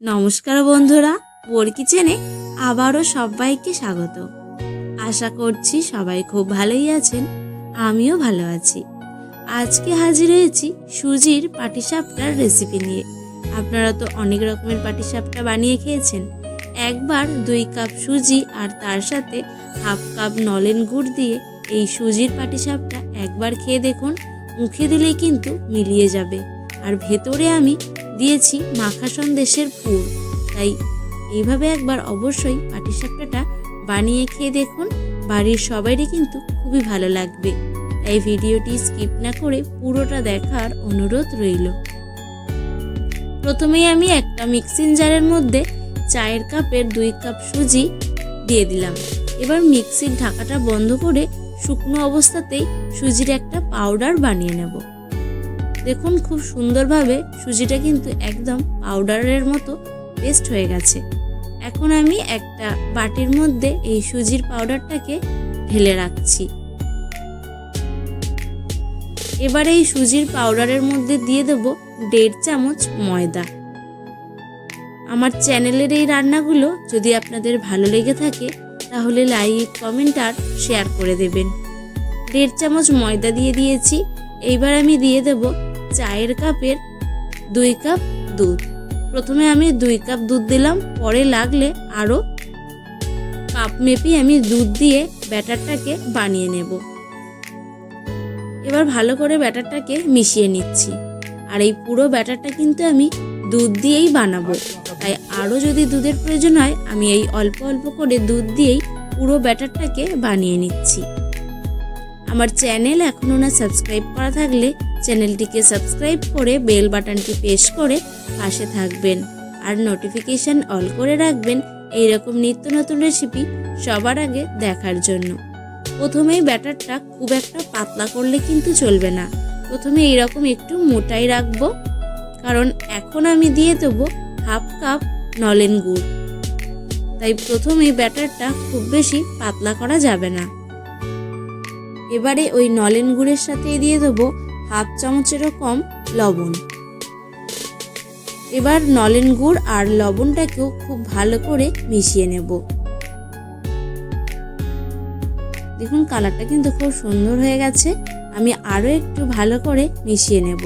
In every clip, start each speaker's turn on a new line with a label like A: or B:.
A: নমস্কার বন্ধুরা, বোর কিচেনে আবারও সবাইকে স্বাগত। আশা করছি সবাই খুব ভালোই আছেন, আমিও ভালো আছি। আজকে হাজির হয়েছি সুজির পাটিসাপটার রেসিপি নিয়ে। আপনারা তো অনেক রকমের পাটিসাপটা বানিয়ে খেয়েছেন। একবার দুই কাপ সুজি আর তার সাথে হাফ কাপ নলেন গুড় দিয়ে এই সুজির পাটিসাপটা একবার খেয়ে দেখুন, মুখে দিলেই কিন্তু মিলিয়ে যাবে। আর ভেতরে আমি দিয়েছি মাখা সন্দেশের পুর। তাই এইভাবে একবার অবশ্যই পাটিসাপটাটা বানিয়ে খেয়ে দেখুন। বাড়ির সবারই কিন্তু খুবই ভালো লাগবে। তাই ভিডিওটি স্কিপ না করে পুরোটা দেখার অনুরোধ রইল। প্রথমেই আমি একটা মিক্সিং জারের মধ্যে চায়ের কাপের দুই কাপ সুজি দিয়ে দিলাম। এবার মিক্সির ঢাকাটা বন্ধ করে শুকনো অবস্থাতেই সুজির একটা পাউডার বানিয়ে নেব। দেখুন খুব সুন্দরভাবে সুজিটা কিন্তু একদম পাউডারের মতো পেস্ট হয়ে গেছে। এখন আমি একটা বাটির মধ্যে এই সুজির পাউডারটাকে ঢেলে রাখছি। এবার এই সুজির পাউডারের মধ্যে দিয়ে দেব দেড় চামচ ময়দা। আমার চ্যানেলের এই রান্নাগুলো যদি আপনাদের ভালো লেগে থাকে, তাহলে লাইক, কমেন্ট আর শেয়ার করে দেবেন। দেড় চামচ ময়দা দিয়ে দিয়েছি। এইবার আমি দিয়ে দেব চায়ের কাপের দুই কাপ দুধ। প্রথমে আমি দুই কাপ দুধ দিলাম, পরে লাগলে আরও কাপ মেপি আমি দুধ দিয়ে ব্যাটারটাকে বানিয়ে নেব। এবার ভালো করে ব্যাটারটাকে মিশিয়ে নিচ্ছি। আর এই পুরো ব্যাটারটা কিন্তু আমি দুধ দিয়েই বানাবো। তাই আরও যদি দুধের প্রয়োজন হয়, আমি এই অল্প অল্প করে দুধ দিয়েই পুরো ব্যাটারটাকে বানিয়ে নিচ্ছি। আমার চ্যানেল এখনও না সাবস্ক্রাইব করা থাকলে চ্যানেলটিকে সাবস্ক্রাইব করে বেল বাটনটি প্রেস করে পাশে থাকবেন। আর নোটিফিকেশান অল করে রাখবেন এই রকম নিত্য নতুন রেসিপি সবার আগে দেখার জন্য। প্রথমেই ব্যাটারটা খুব একটা পাতলা করলে কিন্তু চলবে না। প্রথমে এইরকম একটু মোটাই রাখব, কারণ এখন আমি দিয়ে দেবো হাফ কাপ নলেন গুড়। তাই প্রথমে ব্যাটারটা খুব বেশি পাতলা করা যাবে না। এবারে ওই নলেন গুড়ের সাথে দিয়ে দেবো হাফ চামচেরও কম লবণ। এবার নলেন গুড় আর লবণটাকেও খুব ভালো করে মিশিয়ে নেব। দেখুন কালারটা কিন্তু খুব সুন্দর হয়ে গেছে, আমি আরও একটু ভালো করে মিশিয়ে নেব।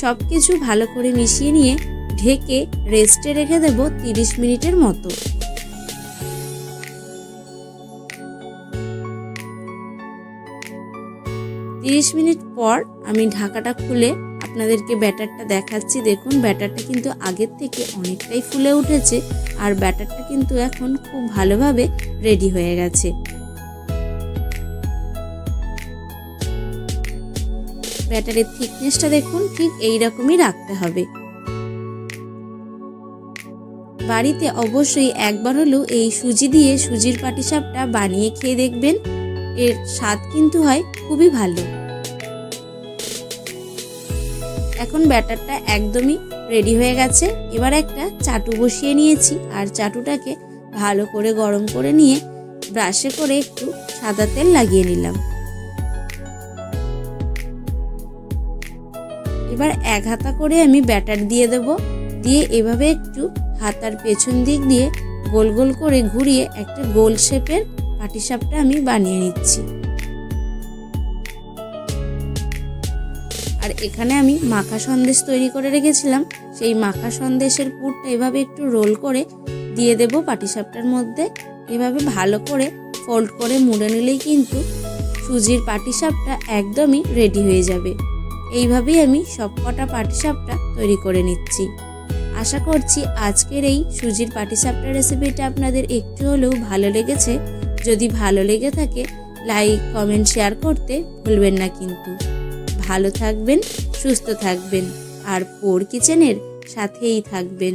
A: সব কিছু ভালো করে মিশিয়ে নিয়ে ঢেকে রেস্টে রেখে দেব তিরিশ মিনিটের মতো। তিরিশ মিনিট পর আমি ঢাকাটা খুলে আপনাদেরকে ব্যাটারটা দেখাচ্ছি। দেখুন, ব্যাটারটা কিন্তু আগের থেকে অনেকটাই ফুলে উঠেছে আর ব্যাটারটা কিন্তু এখন খুব ভালোভাবে রেডি হয়ে গেছে। ব্যাটারের থিকনেসটা দেখুন, ঠিক এই রকমই রাখতে হবে। বাড়িতে অবশ্যই একবার হলেও এই সুজি দিয়ে সুজির পাটিসাপটা বানিয়ে খেয়ে দেখবেন। এর স্বাদ কিন্তু হয় খুবই ভালো। এখন ব্যাটারটা একদমই রেডি হয়ে গেছে। এবার একটা চাটু বসিয়ে নিয়েছি আর চাটুটাকে ভালো করে গরম করে নিয়ে ব্রাশে করে একটু সাদা তেল লাগিয়ে নিলাম। এবার এক হাতা করে আমি ব্যাটার দিয়ে দেব। দিয়ে এভাবে একটু হাতার পেছন দিক দিয়ে গোল গোল করে ঘুরিয়ে একটা গোল শেপের পাটিসাপটা আমি বানিয়ে নিচ্ছি। আর এখানে আমি মাখা সন্দেশ তৈরি করে রেখেছিলাম। সেই মাখা সন্দেশের পুরটা এভাবে একটু রোল করে দিয়ে দেব পাটিসাপটার মধ্যে। এভাবে ভালো করে ফোল্ড করে মুড়ে নিলেই কিন্তু সুজির পাটিসাপটা একদমই রেডি হয়ে যাবে। এইভাবেই আমি সবকটা পাটিসাপটা তৈরি করে নিচ্ছি। আশা করছি আজকের এই সুজির পাটিসাপটা রেসিপিটা আপনাদের একটু হলেও ভালো লেগেছে। যদি ভালো লেগে থাকে, লাইক, কমেন্ট, শেয়ার করতে ভুলবেন না কিন্তু। ভালো থাকবেন সুস্থ থাকবেন। আর পোর কিচেনের সাথেই থাকবেন।